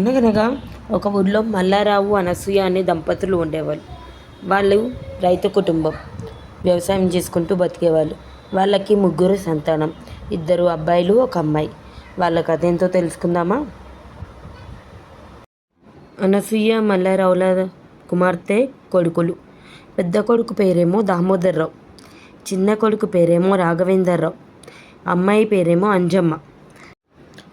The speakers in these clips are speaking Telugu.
అనగనగా ఒక ఊర్లో మల్లారావు అనసూయ అనే దంపతులు ఉండేవాళ్ళు. వాళ్ళు రైతు కుటుంబం. వ్యవసాయం చేసుకుంటూ బతికేవాళ్ళు. వాళ్ళకి ముగ్గురు సంతానం. ఇద్దరు అబ్బాయిలు ఒక అమ్మాయి. వాళ్ళ కథ ఎంతో తెలుసుకుందామా? అనసూయ మల్లారావుల కుమార్తె కొడుకులు. పెద్ద కొడుకు పేరేమో దామోదర్రావు. చిన్న కొడుకు పేరేమో రాఘవేందర్రావు. అమ్మాయి పేరేమో అంజమ్మ.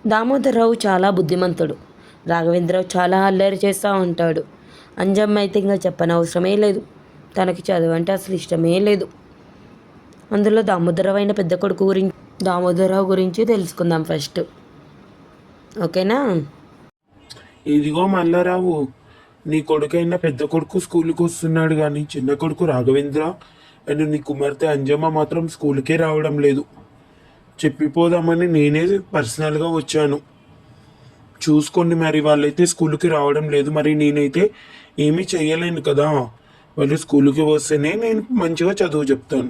దామోదర్రావు చాలా బుద్ధిమంతుడు. రాఘవేంద్రరావు చాలా అల్లరి చేస్తూ ఉంటాడు. అంజమ్మ అయితే ఇంకా చెప్పనవసరమే లేదు. తనకి చదువు అంటే అసలు ఇష్టమే లేదు. అందులో దామోదరరావు అయిన పెద్ద కొడుకు గురించి దామోదరరావు గురించి తెలుసుకుందాం ఫస్ట్. ఓకేనా? ఇదిగో మల్లారావు నీ కొడుకైన పెద్ద కొడుకు స్కూల్కి వస్తున్నాడు కానీ చిన్న కొడుకు రాఘవేంద్ర అండ్ నీ కుమార్తె అంజమ్మ మాత్రం స్కూల్కే రావడం లేదు. చెప్పిపోదామని నేనే పర్సనల్గా వచ్చాను. చూసుకోండి మరి వాళ్ళైతే స్కూల్కి రావడం లేదు మరి నేనైతే ఏమీ చేయలేను కదా. వాళ్ళు స్కూల్కి వస్తేనే నేను మంచిగా చదువు చెప్తాను.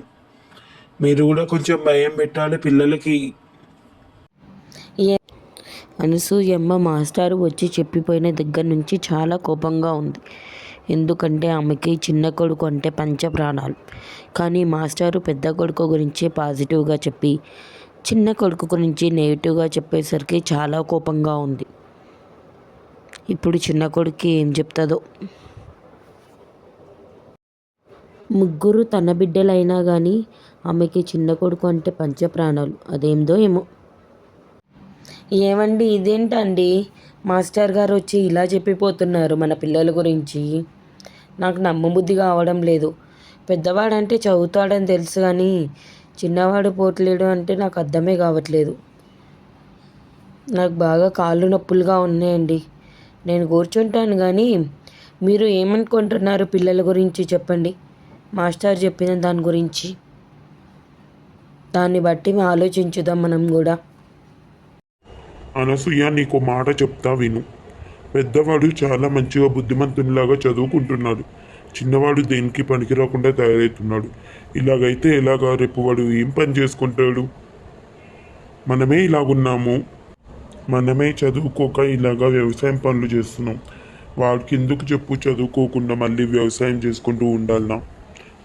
మీరు కూడా కొంచెం భయం పెట్టాలి పిల్లలకి. అనసూయమ్మ మాస్టారు వచ్చి చెప్పిపోయిన దగ్గర నుంచి చాలా కోపంగా ఉంది. ఎందుకంటే ఆమెకి చిన్న కొడుకు అంటే పంచ ప్రాణాలు కానీ మాస్టారు పెద్ద కొడుకు గురించి పాజిటివ్గా చెప్పి చిన్న కొడుకు గురించి నెగిటివ్గా చెప్పేసరికి చాలా కోపంగా ఉంది. ఇప్పుడు చిన్న కొడుకు ఏం చెప్తుందో. ముగ్గురు తన బిడ్డలైనా కానీ ఆమెకి చిన్న కొడుకు అంటే పంచ ప్రాణాలు అదేందో ఏమో. ఏమండి ఇదేంటండి? మాస్టర్ గారు వచ్చి ఇలా చెప్పిపోతున్నారు మన పిల్లల గురించి. నాకు నమ్మబుద్ధి కావడం లేదు. పెద్దవాడంటే చదువుతాడని తెలుసు కానీ చిన్నవాడు పోట్లేడు అంటే నాకు అర్థమే కావట్లేదు. నాకు బాగా కాళ్ళు నొప్పులుగా ఉన్నాయండి. నేను కూర్చుంటాను కానీ మీరు ఏమనుకుంటున్నారు పిల్లల గురించి చెప్పండి. మాస్టర్ చెప్పిన దాని గురించి. దాన్ని బట్టి ఆలోచించుదాం మనం కూడా. అనసూయ నీకు మాట చెప్తా విను. పెద్దవాడు చాలా మంచిగా బుద్ధిమంతునిలాగా చదువుకుంటున్నాడు. చిన్నవాడు దేనికి పనికి రాకుండా తయారవుతున్నాడు. ఇలాగైతే ఎలాగా రేపు వాడు ఏం పని చేసుకుంటాడు? మనమే ఇలాగున్నాము. మనమే చదువుకోక ఇలాగా వ్యవసాయం పనులు చేస్తున్నాం. వాడికి ఎందుకు చెప్పు చదువుకోకుండా మళ్ళీ వ్యవసాయం చేసుకుంటూ ఉండాలనా?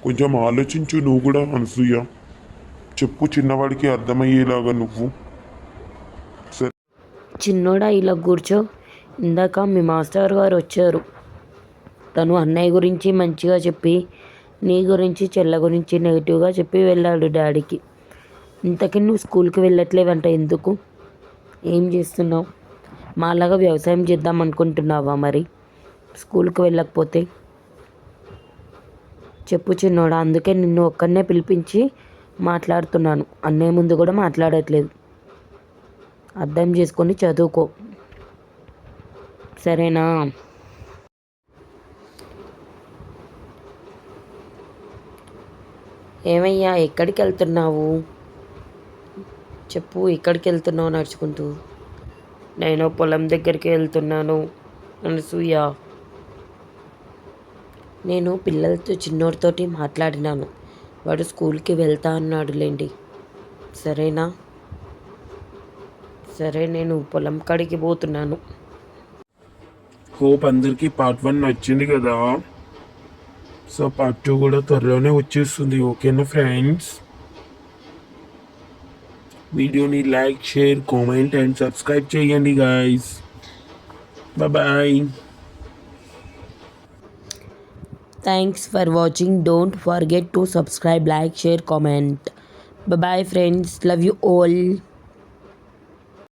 కొంచెం ఆలోచించు నువ్వు కూడా అనసూయ. చెప్పు చిన్నవాడికి అర్థమయ్యేలాగా నువ్వు. సరే. చిన్నోడా ఇలా కూర్చో. ఇందాక మీ మాస్టర్ గారు వచ్చారు. తను అన్నయ్య గురించి మంచిగా చెప్పి నీ గురించి చెల్ల గురించి నెగిటివ్గా చెప్పి వెళ్ళాడు డాడీకి. ఇంతకీ నువ్వు స్కూల్కి వెళ్ళట్లేవంట ఎందుకు? ఏం చేస్తున్నావు? మాలాగా వ్యవసాయం చేద్దాం అనుకుంటున్నావా మరి? స్కూల్కి వెళ్ళకపోతే? చెప్పు చిన్నోడా అందుకే నిన్ను ఒక్కనే పిలిపించి మాట్లాడుతున్నాను. అన్నయ్య ముందు కూడా మాట్లాడట్లేదు. అర్థం చేసుకొని చదువుకో. సరేనా? ఏమయ్యా ఎక్కడికి వెళ్తున్నావు చెప్పు ఎక్కడికి వెళ్తున్నావు నడుచుకుంటూ? నేను పొలం దగ్గరికి వెళ్తున్నాను అనసూయ. నేను పిల్లలతో చిన్నోడితోటి మాట్లాడినాను. వాడు స్కూల్కి వెళ్తా అన్నాడులేండి. సరేనా? సరే నేను పొలం కాడికి పోతున్నాను. హోప్ అందరికీ పార్ట్ వన్ నచ్చింది కదా? సో పార్ట్ టూ కూడా త్వరలోనే వచ్చేస్తుంది. ఓకేనా ఫ్రెండ్స్? వీడియోని like share comment and subscribe చేయండి guys bye thanks for watching don't forget to subscribe like share comment bye friends love you all